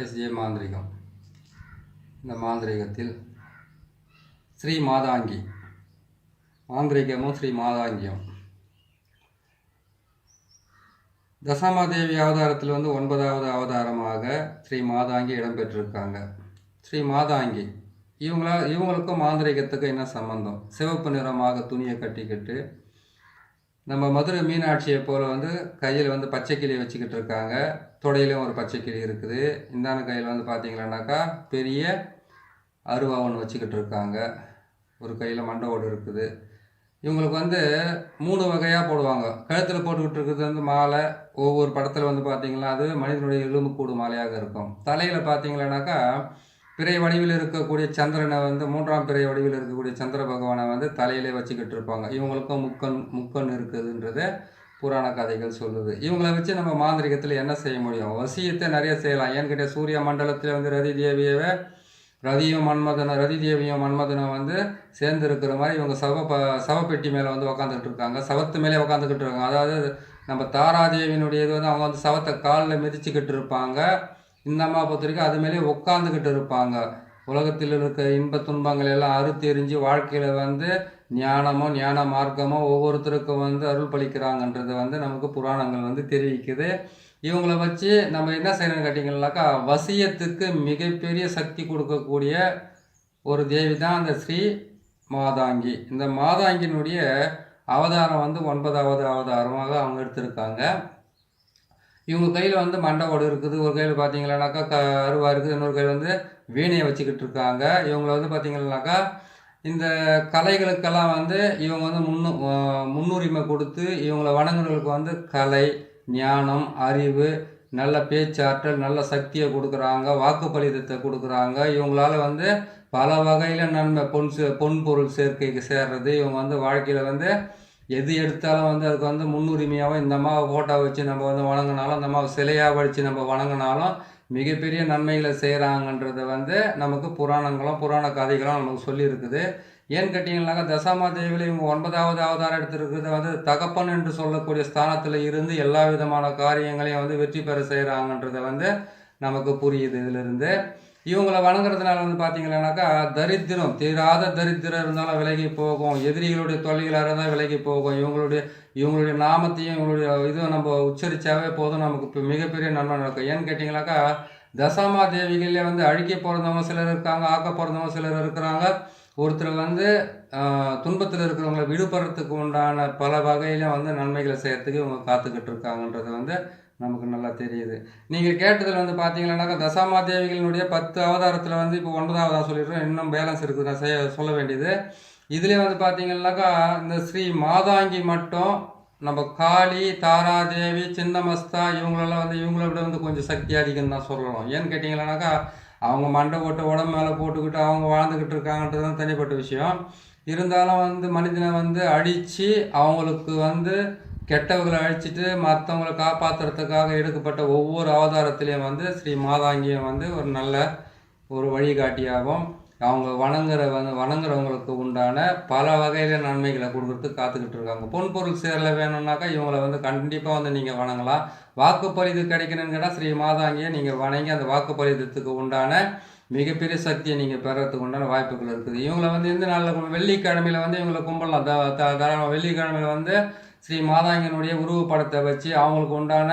வணக்கம் மாந்திரிகம். இந்த மாந்திரிகத்தில் ஸ்ரீ மாதாங்கி மாந்திரிகமும் ஸ்ரீ மாதாங்கியும். தசாமாதேவி அவதாரத்தில் வந்து ஒன்பதாவது அவதாரமாக ஸ்ரீ மாதாங்கி இடம்பெற்றிருக்காங்க ஸ்ரீ மாதாங்கி இவங்களா இவங்களுக்கும் மாந்திரிகத்துக்கும் என்ன சம்பந்தம்? சிவப்பு நிறமாக துணியை கட்டிக்கிட்டு நம்ம மதுரை மீனாட்சியை போல் வந்து கையில் வந்து பச்சை கிளி வச்சுக்கிட்டு இருக்காங்க. தொடையிலும் ஒரு பச்சை கிளி இருக்குது. இந்தான கையில் வந்து பார்த்தீங்களானாக்கா பெரிய அருவா ஒன்று வச்சுக்கிட்டு இருக்காங்க. ஒரு கையில் மண்டை ஓடு இருக்குது. இவங்களுக்கு வந்து மூணு வகையாக போடுவாங்க. கழுத்தில் போட்டுக்கிட்டு இருக்கிறது வந்து மாலை. ஒவ்வொரு படத்தில் வந்து பார்த்தீங்கன்னா அது மனிதனுடைய எலும்புக்கூடு மாலையாக இருக்கும். தலையில் பார்த்தீங்களானாக்கா பிறை வடிவில் இருக்கக்கூடிய சந்திரனை வந்து மூன்றாம் பிறை வடிவில் இருக்கக்கூடிய சந்திர பகவானை வந்து தலையிலே வச்சுக்கிட்டு இருப்பாங்க. இவங்களுக்கும் முக்கன் முக்கன் இருக்குதுன்றது புராண கதைகள் சொல்லுது. இவங்களை வச்சு நம்ம மாந்திரிகத்தில் என்ன செய்ய முடியும்? வசியத்தை நிறைய செய்யலாம். ஏன்னு கேட்டால் சூரிய மண்டலத்தில் வந்து ரதி தேவியவை ரதியும் மன்மதனை ரதி தேவியும் மன்மதனும் வந்து சேர்ந்து இருக்கிற மாதிரி இவங்க சவ ப சவப்பெட்டி மேலே வந்து உக்காந்துக்கிட்டு இருக்காங்க. சவத்து மேலே உக்காந்துக்கிட்டு இருக்காங்க. அதாவது நம்ம தாராதேவியினுடைய இது வந்து அவங்க வந்து சவத்தை காலில் மிதிச்சுக்கிட்டு இருப்பாங்க. இந்த அம்மா பொறுத்த வரைக்கும் அது மேலே உட்காந்துக்கிட்டு இருப்பாங்க. உலகத்தில் இருக்க இன்ப துன்பங்கள் எல்லாம் அறுத்தெறிஞ்சு வாழ்க்கையில் வந்து ஞானமோ ஞான மார்க்கமோ ஒவ்வொருத்தருக்கும் வந்து அருள் பழிக்கிறாங்கன்றது வந்து நமக்கு புராணங்கள் வந்து தெரிவிக்குது. இவங்கள வச்சு நம்ம என்ன செய்யணும்னு கேட்டிங்கனாக்கா வசியத்துக்கு மிகப்பெரிய சக்தி கொடுக்கக்கூடிய ஒரு தேவி தான் அந்த ஸ்ரீ மாதாங்கி. இந்த மாதாங்கினுடைய அவதாரம் வந்து ஒன்பதாவது அவதாரமாக அவங்க எடுத்திருக்காங்க. இவங்க கையில் வந்து மண்டவோடு இருக்குது. ஒரு கையில் பார்த்தீங்களானாக்கா க அருவா இருக்குது. இன்னொரு கையில் வந்து வீணையை வச்சுக்கிட்டு இருக்காங்க. இவங்களை வந்து பார்த்தீங்கன்னாக்கா இந்த கலைகளுக்கெல்லாம் வந்து இவங்க வந்து முன்னு முன்னுரிமை கொடுத்து இவங்களை வணங்குறவங்களுக்கு வந்து கலை ஞானம் அறிவு நல்ல பேச்சாற்றல் நல்ல சக்தியை கொடுக்குறாங்க வாக்குப்பளிதத்தை கொடுக்குறாங்க. இவங்களால வந்து பல வகையில் நன்மை பொன் சே பொன் பொருள் சேர்க்கைக்கு சேர்றது. இவங்க வந்து வாழ்க்கையில் வந்து எது எடுத்தாலும் வந்து அதுக்கு வந்து முன்னுரிமையாகவும் இந்த அம்மாவை ஃபோட்டோ வச்சு நம்ம வந்து வணங்கினாலும் இந்த அம்மாவை சிலையாக வடித்து நம்ம வணங்கினாலும் மிகப்பெரிய நன்மைகளை செய்கிறாங்கன்றத வந்து நமக்கு புராணங்களும் புராண கதைகளும் நமக்கு சொல்லியிருக்குது. ஏன்னு கேட்டிங்கனாக்கா தசாமா தேவியில் இவங்க ஒன்பதாவது அவதாரம் எடுத்திருக்கிறது வந்து தகப்பன் என்று சொல்லக்கூடிய ஸ்தானத்தில் இருந்து எல்லா விதமான காரியங்களையும் வந்து வெற்றி பெற செய்கிறாங்கன்றத வந்து நமக்கு புரியுது இதிலிருந்து. இவங்களை வணங்குறதுனால வந்து பார்த்தீங்கன்னாக்கா தரித்திரம் தீராத தரித்திரம் இருந்தாலும் விலகி போகும். எதிரிகளுடைய தொல்லைகளாக இருந்தால் விலகி போகும். இவங்களுடைய இவங்களுடைய நாமத்தையும் இவங்களுடைய இதுவும் நம்ம உச்சரித்தாவே போதும். நமக்கு இப்போ மிகப்பெரிய நன்மை நடக்கும். ஏன்னு கேட்டிங்கனாக்கா தசாமா தேவிகளே வந்து அழிக்க பிறந்தவங்க சிலர் இருக்காங்க ஆக்க பிறந்தவங்க சிலர் இருக்கிறாங்க. ஒருத்தர் வந்து துன்பத்தில் இருக்கிறவங்களை விடுபடுறதுக்கு உண்டான பல வகையிலும் வந்து நன்மைகளை செய்யறதுக்கு இவங்க காத்துக்கிட்டு இருக்காங்கன்றது வந்து நமக்கு நல்லா தெரியுது. நீங்கள் கேட்டதில் வந்து பார்த்தீங்கன்னாக்கா தசாமா தேவிகளினுடைய பத்து அவதாரத்தில் வந்து இப்போ ஒன்பதாவதாக சொல்லிடுறோம் இன்னும் பேலன்ஸ் இருக்குது? நான் செய்ய சொல்ல வேண்டியது. இதுலேயே வந்து பார்த்தீங்கன்னாக்கா இந்த ஸ்ரீ மாதாங்கி மட்டும் நம்ம காளி தாராதேவி சின்னமஸ்தா இவங்களெல்லாம் வந்து இவங்கள விட வந்து கொஞ்சம் சக்தி அதிகம் தான் சொல்லலாம் ஏன்னு கேட்டிங்கன்னாக்கா அவங்க மண்டை போட்டு உடம்பு மேலே போட்டுக்கிட்டு அவங்க வாழ்ந்துக்கிட்டு இருக்காங்கன்றது தான் தனிப்பட்ட விஷயம். இருந்தாலும் வந்து மனிதனை வந்து அடித்து அவங்களுக்கு வந்து கெட்டவர்களை அழிச்சிட்டு மற்றவங்களை காப்பாற்றுறதுக்காக எடுக்கப்பட்ட ஒவ்வொரு அவதாரத்திலையும் வந்து ஸ்ரீ மாதாங்கியம் வந்து ஒரு நல்ல ஒரு வழிகாட்டியாகவும் அவங்க வணங்குற வந்து வணங்குறவங்களுக்கு உண்டான பல வகையில் நன்மைகளை கொடுக்கறதுக்கு காத்துக்கிட்டு இருக்காங்க. பொன் பொருள் சேரல வேணும்னாக்கா இவங்களை வந்து கண்டிப்பாக வந்து நீங்கள் வணங்கலாம். வாக்குப்பளிது கிடைக்கணும்னு கேட்டால் ஸ்ரீ மாதாங்கியை நீங்கள் வணங்கி அந்த வாக்குப்பளிதத்துக்கு உண்டான மிகப்பெரிய சக்தியை நீங்கள் பெறத்துக்கு உண்டான வாய்ப்புகள் இருக்குது. இவங்களை வந்து எந்த நாளில் வெள்ளிக்கிழமையில் வந்து இவங்களை கும்பிடலாம். த த வெள்ளிக்கிழமையில் வந்து ஸ்ரீ மாதாங்கனுடைய உருவப்படத்தை வச்சு அவங்களுக்கு உண்டான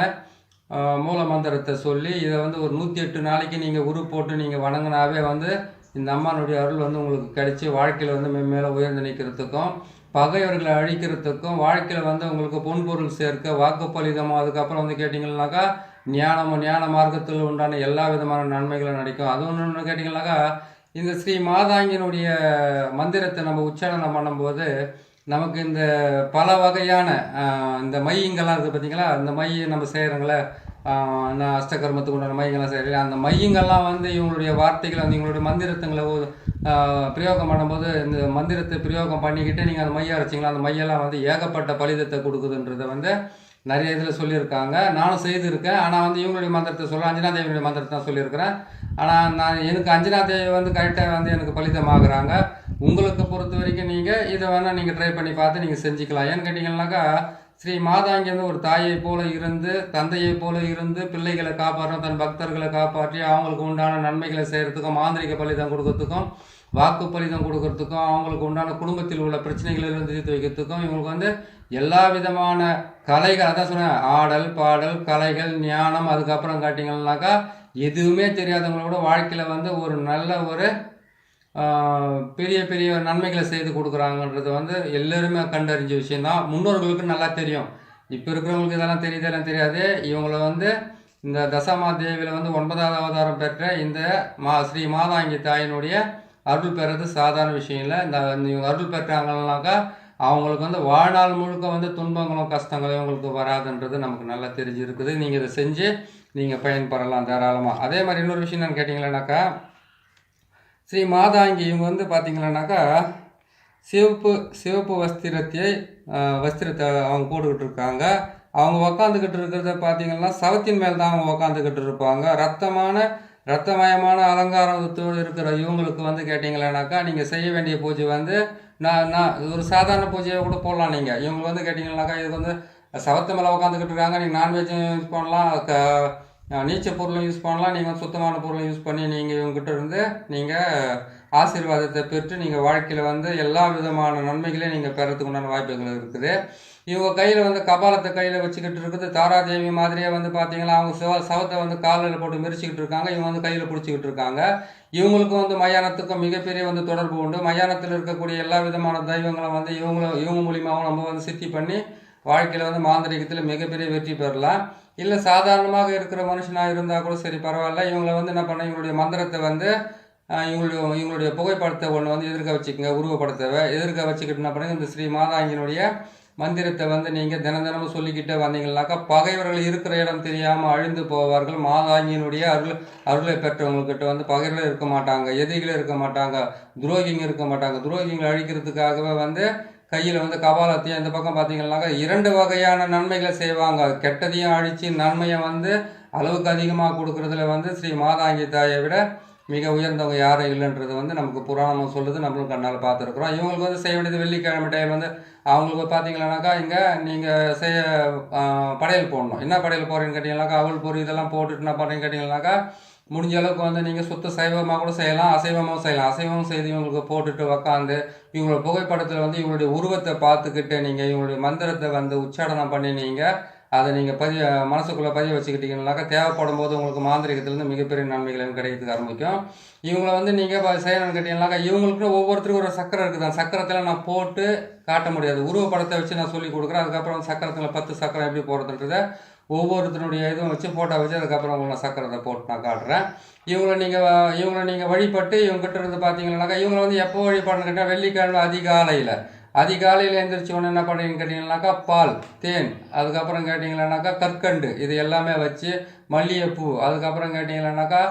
மூல மந்திரத்தை சொல்லி இதை வந்து ஒரு நூற்றி எட்டு நாளைக்கு நீங்கள் உரு போட்டு நீங்கள் வணங்கினாவே வந்து இந்த அம்மானுடைய அருள் வந்து உங்களுக்கு கிடைச்சி வாழ்க்கையில் வந்து மேலே உயர்ந்து நிற்கிறதுக்கும் பகைவர்களை அழிக்கிறதுக்கும் வாழ்க்கையில் வந்து உங்களுக்கு பொன்பொருள் சேர்க்க வாக்குப்பளிதமும் அதுக்கப்புறம் வந்து கேட்டிங்கன்னாக்கா ஞானமும் ஞான மார்க்கத்தில் உண்டான எல்லா விதமான நன்மைகளும் நடிக்கும். அது ஒன்று கேட்டிங்கன்னாக்கா இந்த ஸ்ரீ மாதாங்கினுடைய மந்திரத்தை நம்ம உச்சாரணம் பண்ணும்போது நமக்கு இந்த பல வகையான இந்த மையங்கள்லாம் இருக்குது பார்த்தீங்களா அந்த மையை நம்ம செய்கிறோங்களே அஷ்டகர்மத்துக்கு உண்டான மையங்கள்லாம் செய்கிறீங்க அந்த மையங்கள்லாம் வந்து இவங்களுடைய வார்த்தைகளை வந்து இவங்களுடைய மந்திரத்துங்களை பிரயோகம் பண்ணும்போது இந்த மந்திரத்தை பிரயோகம் பண்ணிக்கிட்டு நீங்கள் அந்த மையம் அரைச்சிங்களா அந்த மையெல்லாம் வந்து ஏகப்பட்ட பலிதத்தை கொடுக்குதுன்றதை வந்து நிறைய இதில் சொல்லியிருக்காங்க. நானும் செய்திருக்கேன். ஆனால் வந்து இவங்களுடைய மந்திரத்தை சொல்ல அஞ்சனா தேவியுடைய மந்திரத்தை தான் சொல்லியிருக்கிறேன். ஆனால் நான் எனக்கு அஞ்சனா தேவி வந்து கரெக்டாக வந்து எனக்கு பலிதமாகறாங்க. உங்களுக்கு பொறுத்த வரைக்கும் நீங்கள் இதை வேணால் நீங்கள் ட்ரை பண்ணி பார்த்து நீங்கள் செஞ்சுக்கலாம். ஏன்னு கேட்டிங்கன்னாக்கா ஸ்ரீ மாதாங்கி வந்து ஒரு தாயை போல இருந்து தந்தையை போல இருந்து பிள்ளைகளை காப்பாற்றணும் தன் பக்தர்களை காப்பாற்றி அவங்களுக்கு உண்டான நன்மைகளை செய்கிறதுக்கும் மாந்திரிக பலிதம் கொடுக்கறதுக்கும் வாக்கு பலிதம் கொடுக்கறதுக்கும் அவங்களுக்கு உண்டான குடும்பத்தில் உள்ள பிரச்சனைகளிலிருந்து தீர்த்து வைக்கிறதுக்கும் இவங்களுக்கு வந்து எல்லா விதமான கலைகள் அதான் சொன்னேன் ஆடல் பாடல் கலைகள் ஞானம் அதுக்கப்புறம் காட்டிங்கன்னாக்கா எதுவுமே தெரியாதவங்களோட வாழ்க்கையில் வந்து ஒரு நல்ல ஒரு பெரிய பெரிய நன்மைகளை செய்து கொடுக்குறாங்கன்றது வந்து எல்லோருமே கண்டறிஞ்ச விஷயந்தான் முன்னோர்களுக்கு நல்லா தெரியும். இப்போ இருக்கிறவங்களுக்கு இதெல்லாம் தெரியுதெல்லாம் தெரியாது. இவங்கள வந்து இந்த தசமா தேவியில் வந்து ஒன்பதாவது அவதாரம் பெற்ற இந்த மா ஸ்ரீ மாதாங்கி தாயினுடைய அருள் பெறது சாதாரண விஷயம் இல்லை. இந்த இந்த இவங்க அருள் பெற்றாங்கன்னாக்கா அவங்களுக்கு வந்து வாழ்நாள் முழுக்க வந்து துன்பங்களும் கஷ்டங்களும் இவங்களுக்கு வராதுன்றது நமக்கு நல்லா தெரிஞ்சிருக்குது. நீங்கள் இதை செஞ்சு நீங்கள் பயன்பெறலாம் தாராளமாக அதே மாதிரி இன்னொரு விஷயம் என்னன்னு கேட்டிங்களேனாக்கா ஸ்ரீ மாதாங்கி இவங்க வந்து பார்த்தீங்கன்னாக்கா சிவப்பு சிவப்பு வஸ்திரத்தை வஸ்திரத்தை அவங்க போட்டுக்கிட்டு இருக்காங்க. அவங்க உக்காந்துக்கிட்டு இருக்கிறத பார்த்தீங்கன்னா சவத்தின் மேல் தான் அவங்க உக்காந்துக்கிட்டு இருப்பாங்க. ரத்தமான ரத்தமயமான அலங்காரத்தோடு இருக்கிற இவங்களுக்கு வந்து கேட்டிங்களேனாக்கா நீங்கள் செய்ய வேண்டிய பூஜை வந்து நான் நான் ஒரு சாதாரண பூஜையை கூட போடலாம் நீங்கள் இவங்களுக்கு வந்து கேட்டிங்கன்னாக்கா இதுக்கு வந்து சவத்து மேலே உட்காந்துக்கிட்டு இருக்காங்க. நீங்கள் நான்வெஜ்ஜும் யூஸ் பண்ணலாம். நீச்ச நீச்சல் பொருளும் யூஸ் பண்ணலாம். நீங்கள் சுத்தமான பொருளும் யூஸ் பண்ணி நீங்கள் இவங்ககிட்ட இருந்து நீங்கள் ஆசீர்வாதத்தை பெற்று நீங்கள் வாழ்க்கையில் வந்து எல்லா விதமான நன்மைகளையும் நீங்கள் பெறத்துக்கு உண்டான வாய்ப்புகள் இருக்குது. இவங்க கையில் வந்து கபாலத்தை கையில் வச்சுக்கிட்டு இருக்குது. தாராதேவி மாதிரியே வந்து பார்த்தீங்கன்னா அவங்க சிவ சவத்தை வந்து காலில் போட்டு மிரிச்சிக்கிட்டு இருக்காங்க. இவங்க வந்து கையில் பிடிச்சிக்கிட்டு இருக்காங்க. இவங்களுக்கும் வந்து மயானத்துக்கும் மிகப்பெரிய வந்து தொடர்பு உண்டு. மயானத்தில் இருக்கக்கூடிய எல்லா விதமான தெய்வங்களை வந்து இவங்கள இவங்க மூலியமாகவும் நம்ம வந்து சித்தி பண்ணி வாழ்க்கையில் வந்து மாந்திரிகத்தில் மிகப்பெரிய வெற்றி பெறலாம். இல்லை சாதாரணமாக இருக்கிற மனுஷனாக இருந்தால் கூட சரி பரவாயில்ல. இவங்கள வந்து என்ன பண்ண இவங்களுடைய மந்திரத்தை வந்து இவங்களுடைய இவங்களுடைய புகைப்படத்தை ஒன்று வந்து எதிர்க்க வச்சுக்கோங்க உருவப்படத்தை எதிர்க்க வச்சுக்கிட்டு என்ன பண்ணுங்க இந்த ஸ்ரீ மாதாங்கினுடைய மந்திரத்தை வந்து நீங்கள் தினம் தினமும் சொல்லிக்கிட்டே வந்தீங்கன்னாக்கா பகைவர்கள் இருக்கிற இடம் தெரியாமல் அழிந்து போவார்கள். மாதாங்கியினுடைய அருள் அருளை பெற்றவங்கக்கிட்ட வந்து பகைவர்கள் இருக்க மாட்டாங்க எதிரிகளே இருக்க மாட்டாங்க துரோகிங்க இருக்க மாட்டாங்க. துரோகிங்களை அழிக்கிறதுக்காகவே வந்து கையில் வந்து கபாலத்தையும் இந்த பக்கம் பார்த்தீங்கன்னாக்கா இரண்டு வகையான நன்மைகளை செய்வாங்க. கெட்டதையும் அழித்து நன்மையை வந்து அளவுக்கு அதிகமாக கொடுக்கறதுல வந்து ஸ்ரீ மாதாங்கி தாயை விட மிக உயர்ந்தவங்க யாரும் இல்லைன்றது வந்து நமக்கு புராணம் சொல்லுது. நம்மளும் கண்ணால் பார்த்துருக்குறோம். இவங்களுக்கு வந்து செய்ய வேண்டியது வெள்ளிக்கிழமை டைம் வந்து அவங்களுக்கு பார்த்தீங்கன்னாக்கா இங்கே நீங்கள் செய்ய படையல் போடணும். என்ன படையல் போகிறீங்கன்னு கேட்டிங்கனாக்கா அவள் பொறி இதெல்லாம் போட்டுட்டு என்ன பண்ணுறீங்கன்னு கேட்டிங்கனாக்கா முடிஞ்ச அளவுக்கு வந்து நீங்கள் சுத்த சைவமாக கூட செய்யலாம் அசைவமாகவும் செய்யலாம். அசைவம் செய்து இவங்களுக்கு போட்டுட்டு உக்காந்து இவங்களோட புகைப்படத்தில் வந்து இவங்களுடைய உருவத்தை பார்த்துக்கிட்டு நீங்கள் இவங்களுடைய மந்திரத்தை வந்து உச்சாடனம் பண்ணி நீங்கள் அதை நீங்கள் பதிய மனசுக்குள்ளே பதிய வச்சுக்கிட்டீங்கன்னாக்கா தேவைப்படும் போது உங்களுக்கு மாந்திரிகத்துலேருந்து மிகப்பெரிய நன்மைகள் கிடைக்கிறதுக்கு ஆரம்பிக்கும். இவங்கள வந்து நீங்கள் செய்யணும்னு கேட்டிங்கனாக்கா இவங்களுக்கு ஒவ்வொருத்தருக்கும் ஒரு சக்கரம் இருக்குது தான் சக்கரத்தில் நான் போட்டு காட்ட முடியாது. உருவப்படத்தை வச்சு நான் சொல்லி கொடுக்குறேன். அதுக்கப்புறம் சக்கரத்தில் பத்து சக்கரம் எப்படி போடுறதுன்றத ஒவ்வொருத்தருடைய இதுவும் வச்சு ஃபோட்டோ வச்சு அதுக்கப்புறம் உங்களை சக்கரத்தை போட்டு நான் காட்டுறேன். இவங்களை நீங்கள் இவங்களை நீங்கள் வழிபட்டு இவங்ககிட்ட இருந்து பார்த்தீங்கன்னாக்கா இவங்களை வந்து எப்போ வழிபாடுன்னு கேட்டால் வெள்ளிக்கிழமை அதிகாலையில். அதிகாலையில் எழுந்திரிச்ச உடனே என்ன பண்ணுறீங்கன்னு கேட்டிங்கன்னாக்கா பால் தேன் அதுக்கப்புறம் கேட்டிங்கன்னாக்கா கற்கண்டு இது எல்லாமே வச்சு மல்லிகைப்பூ அதுக்கப்புறம் கேட்டிங்கன்னாக்கா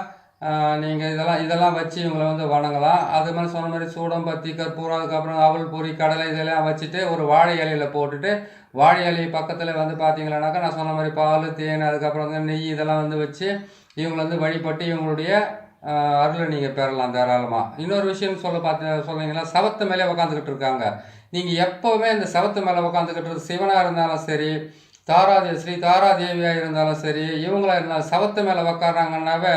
நீங்கள் இதெல்லாம் இதெல்லாம் வச்சு இவங்களை வந்து வணங்கலாம். அது மாதிரி சொன்ன மாதிரி சூடம்பத்தி கற்பூரம் அதுக்கப்புறம் அவல் பொறி கடலை இதெல்லாம் வச்சுட்டு ஒரு வாழை இலையில் போட்டுட்டு வாழை இலை பக்கத்தில் வந்து பார்த்தீங்கன்னாக்கா நான் சொன்ன மாதிரி பால் தேன் அதுக்கப்புறம் வந்து நெய் இதெல்லாம் வந்து வச்சு இவங்களை வந்து வழிபட்டு இவங்களுடைய அருளை நீங்கள் பெறலாம் தாராளமாக இன்னொரு விஷயம் சொல்ல பார்த்து சொன்னீங்கன்னா சவத்து மேலே உக்காந்துக்கிட்டு இருக்காங்க. நீங்கள் எப்போவுமே இந்த சவத்து மேலே உக்காந்துக்கிட்டு சிவனாக இருந்தாலும் சரி தாராதே ஸ்ரீ தாராதேவியாக இருந்தாலும் சரி இவங்களா இருந்தாலும் சவத்து மேலே உக்காறாங்கன்னாவே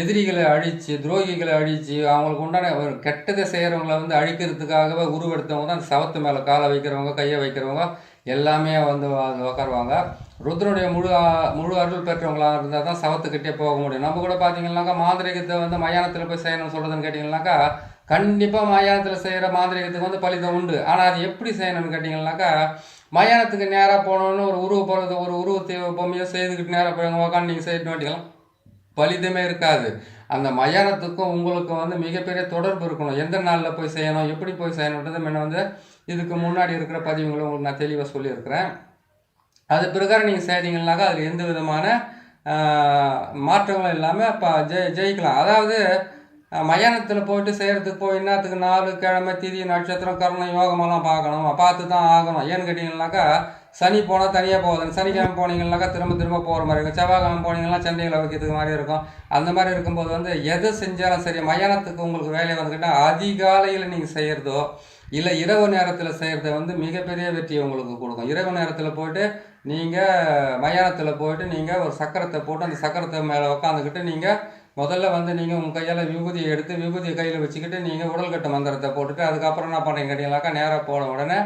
எதிரிகளை அழித்து துரோகிகளை அழித்து அவங்களுக்கு உண்டான ஒரு கெட்டதை செய்கிறவங்களை வந்து அழிக்கிறதுக்காகவே உருவெடுத்தவங்க தான் சவத்து மேலே காலை வைக்கிறவங்க கையை வைக்கிறவங்க எல்லாமே வந்து உட்காருவாங்க ருத்ரனுடைய முழு முழு அருள் பெற்றவங்களாக இருந்தால் தான் சவத்துக்கிட்டே போக முடியும். நம்ம கூட பார்த்தீங்கன்னாக்கா மாந்திரிகத்தை வந்து மயானத்தில் போய் செய்யணும்னு சொல்கிறதுன்னு கேட்டிங்கன்னாக்கா கண்டிப்பாக மயானத்தில் செய்கிற மாந்திரிகத்துக்கு வந்து பலிதம் உண்டு. ஆனால் அது எப்படி செய்யணும்னு கேட்டிங்கன்னாக்கா மயானத்துக்கு நேராக போகணுன்னு ஒரு உருவ போகிறது ஒரு உருவத்தை பொம்மையோ செய்துக்கிட்டு நேராக போய் உட்காந்து நீங்கள் செய்யணும் வேண்டிக்கலாம் பலிதமே இருக்காது. அந்த மயானத்துக்கும் உங்களுக்கும் வந்து மிகப்பெரிய தொடர்பு இருக்கணும். எந்த நாளில் போய் செய்யணும் எப்படி போய் செய்யணுன்றது முன்ன வந்து இதுக்கு முன்னாடி இருக்கிற பதிவுகளை உங்களுக்கு நான் தெளிவாக சொல்லியிருக்கிறேன். அது பிரகாரம் நீங்கள் செய்தீங்கன்னாக்கா அதில் எந்த விதமான மாற்றங்களும் இல்லாமல் இப்போ ஜெய் ஜெயிக்கலாம். அதாவது மயானத்தில் போயிட்டு செய்கிறதுக்கு போய் என்னத்துக்கு நாலு கிழமை திதி நட்சத்திரம் கர்ணம் யோகமெல்லாம் பார்க்கணும். பார்த்து தான் ஆகணும். ஏன்னு கேட்டிங்கன்னாக்கா சனி போனால் தனியாக போகுது சனிக்கிழமை போனீங்கன்னாக்கா திரும்ப திரும்ப போகிற மாதிரி இருக்கும். செவ்வாய்க்கிழமை போனீங்கன்னா சென்னையில் வைக்கிறதுக்கு மாதிரி இருக்கும். அந்த மாதிரி இருக்கும்போது வந்து எது செஞ்சாலும் சரி மயானத்துக்கு உங்களுக்கு வேலையை வந்துக்கிட்டா அதிகாலையில் நீங்கள் செய்கிறதோ இல்லை இரவு நேரத்தில் செய்கிறத வந்து மிகப்பெரிய வெற்றி உங்களுக்கு கொடுக்கும். இரவு நேரத்தில் போயிட்டு நீங்கள் மயானத்தில் போயிட்டு நீங்கள் ஒரு சக்கரத்தை போட்டு அந்த சக்கரத்தை மேலே உக்காந்துக்கிட்டு நீங்கள் முதல்ல வந்து நீங்கள் உங்கள் கையால் விபூதியை எடுத்து விபூதியை கையில் வச்சுக்கிட்டு நீங்கள் உடல்கட்டு மந்திரத்தை போட்டுட்டு அதுக்கப்புறம் என்ன பண்ணுறீங்க கேட்டீங்கன்னாக்கா நேராக போன உடனே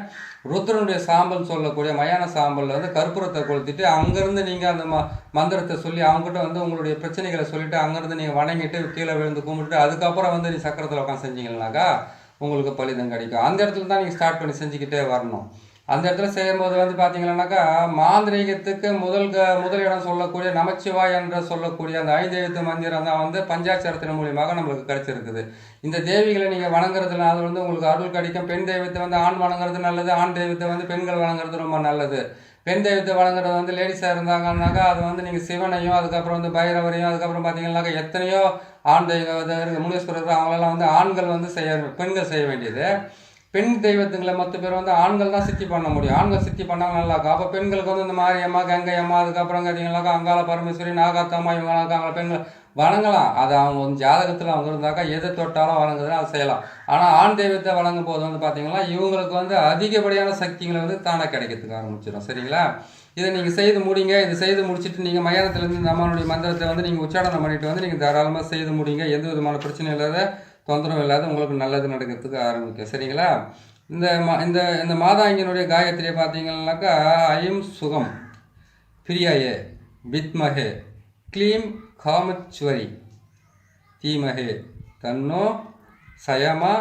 ருத்ரனுடைய சாம்பல் சொல்லக்கூடிய மயான சாம்பலில் வந்து கற்பூரத்தை கொளுத்திட்டு அங்கேருந்து நீங்கள் அந்த ம மந்திரத்தை சொல்லி அவங்ககிட்ட வந்து உங்களுடைய பிரச்சனைகளை சொல்லிவிட்டு அங்கேருந்து நீங்கள் வணங்கிட்டு கீழே விழுந்து கும்பிட்டுட்டு அதுக்கப்புறம் வந்து நீ சக்கரத்தில் உட்காந்து செஞ்சீங்கன்னாக்கா உங்களுக்கு பலிதம் கிடைக்கும். அந்த இடத்துல தான் நீங்கள் ஸ்டார்ட் பண்ணி செஞ்சுக்கிட்டே வரணும். அந்த இடத்துல செய்யும்போது வந்து பார்த்தீங்கன்னாக்கா மாந்திரீகத்துக்கு முதல் க முதல் இடம் சொல்லக்கூடிய நமச்சிவாய் என்று சொல்லக்கூடிய அந்த ஐந்தெழுத்து மந்திரம் தான் வந்து பஞ்சாட்சரத்தின் மூலியமாக நம்மளுக்கு கிடைச்சிருக்குது. இந்த தேவிகளை நீங்கள் வணங்குறதுனால வந்து உங்களுக்கு அருள் கிடைக்கும். பெண் தெய்வத்தை வந்து ஆண் வணங்குறது நல்லது ஆண் தெய்வத்தை வந்து பெண்கள் வணங்குறது ரொம்ப நல்லது. பெண் தெய்வத்தை வணங்குறது வந்து லேடிஸாக இருந்தாங்கன்னாக்கா அது வந்து நீங்கள் சிவனையும் அதுக்கப்புறம் வந்து பைரவரையும் அதுக்கப்புறம் பார்த்தீங்கன்னாக்கா எத்தனையோ ஆண் தெய்வ முனீஸ்வரர் அவங்களெல்லாம் வந்து ஆண்கள் வந்து செய்ய பெண்கள் செய்ய வேண்டியது. பெண் தெய்வத்துங்களை மற்ற பேர் வந்து ஆண்கள் தான் சித்தி பண்ண முடியும். ஆண்கள் சித்தி பண்ணாங்க நல்லாக்கா அப்போ பெண்களுக்கு வந்து இந்த மாரியம்மா கங்கை அம்மா அதுக்கப்புறம் கேட்டிங்களாக்கா அங்காள பரமேஸ்வரி நாகாத்தம்மா இவங்களாம் இருக்காங்க பெண்கள் வணங்கலாம். அது அவங்க வந்து ஜாதகத்தில் அவங்க இருந்தாக்கா எதை தொட்டாலும் வணங்குதுன்னா அதை செய்யலாம். ஆனால் ஆண் தெய்வத்தை வழங்கும் போது வந்து பார்த்தீங்கன்னா இவங்களுக்கு வந்து அதிகப்படியான சக்திகளை வந்து தானாக கிடைக்கிறதுக்கு ஆரம்பிச்சிடும். சரிங்களா? இதை நீங்கள் செய்து முடிங்க. இது செய்து முடிச்சுட்டு நீங்கள் மயானத்துலேருந்து இந்த அம்மானுடைய மந்திரத்தை வந்து நீங்கள் உச்சாடனம் பண்ணிட்டு வந்து நீங்கள் தாராளமாக செய்து முடிங்க. எந்த விதமான பிரச்சனையும் இல்லாத தொந்தரவு இல்லாத உங்களுக்கு நல்லது நடக்கிறதுக்கு ஆரம்பிக்கும். சரிங்களா? இந்த மா இந்த இந்த மாதாங்கினுடைய காயத்ரியை பார்த்தீங்கன்னாக்கா ஐம் சுகம் பிரியாயே வித்மஹே க்ளீம் காமச்சுவரி தீமஹே தன்னோ சயமா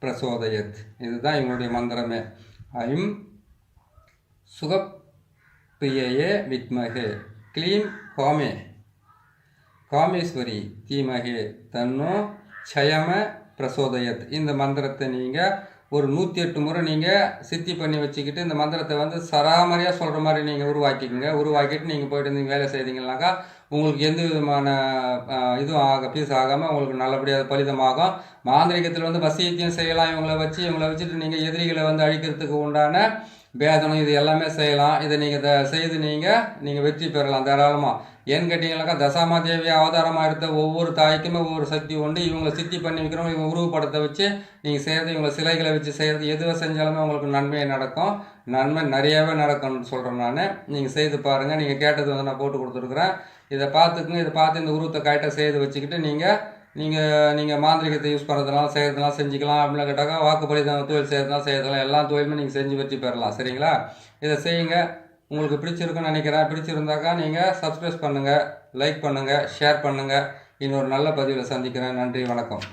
பிரசோதயத். இதுதான் இவங்களுடைய மந்திரமே. ஐம் சுகப்பிரியயே வித்மஹே க்ளீம் காமே காமேஸ்வரி தீமகே தன்னோ க்ஷயம பிரசோதயத். இந்த மந்திரத்தை நீங்கள் ஒரு நூற்றி எட்டு முறை நீங்கள் சித்தி பண்ணி வச்சுக்கிட்டு இந்த மந்திரத்தை வந்து சராமரியாக சொல்கிற மாதிரி நீங்கள் உருவாக்கிக்கோங்க. உருவாக்கிட்டு நீங்கள் போயிட்டு நீங்கள் வேலை செய்தீங்கன்னாக்கா உங்களுக்கு எந்த விதமான இதுவும் ஆக பீஸ் ஆகாமல் உங்களுக்கு நல்லபடியாக பலிதமாகும். மாந்திரிகத்தில் வந்து வசியத்தையும் செய்யலாம். இவங்களை வச்சு இவங்களை வச்சுட்டு நீங்கள் எதிரிகளை வந்து அழிக்கிறதுக்கு உண்டான பேதனம் இது எல்லாமே செய்யலாம். இதை நீங்கள் செய்து நீங்கள் நீங்கள் வெற்றி பெறலாம் தாராளமாக ஏன்னு கேட்டிங்கனாக்கா தசாமா தேவி அவதாரமாக எடுத்த ஒவ்வொரு தாய்க்குமே ஒவ்வொரு சக்தி உண்டு. இவங்களை சித்தி பண்ணி வைக்கிறவங்க இவங்க உருவப்படத்தை வச்சு நீங்கள் செய்கிறது இவங்களை சிலைகளை வச்சு செய்கிறது எதுவை செஞ்சாலுமே உங்களுக்கு நன்மை நடக்கும். நன்மை நிறையாவே நடக்கும்னு சொல்கிறேன் நான். நீங்கள் செய்து பாருங்கள் நீங்கள் கேட்டது வந்து நான் போட்டு கொடுத்துருக்குறேன். இதை பார்த்துக்குங்க. இதை பார்த்து இந்த உருவத்தை கரெக்டாக செய்து வச்சுக்கிட்டு நீங்கள் நீங்கள் நீங்கள் மாந்திரிகத்தை யூஸ் பண்ணுறதுனால செய்கிறதுனால செஞ்சுக்கலாம். அப்படின்னு கேட்டாக்கா வாக்குப்படிதான் தொழில் செய்கிறதுனால செய்கிறதுனால எல்லா தொழிலுமே நீங்கள் செஞ்சு வெற்றி பெறலாம். சரிங்களா? இதை செய்யுங்க. உங்களுக்கு பிடிச்சிருக்குன்னு நினைக்கிறேன். பிடிச்சிருந்தாக்கா நீங்கள் சப்ஸ்கிரைப் பண்ணுங்கள் லைக் பண்ணுங்கள் ஷேர் பண்ணுங்கள் இன்னொரு நல்ல பதிவில் சந்திக்கிறேன். நன்றி வணக்கம்.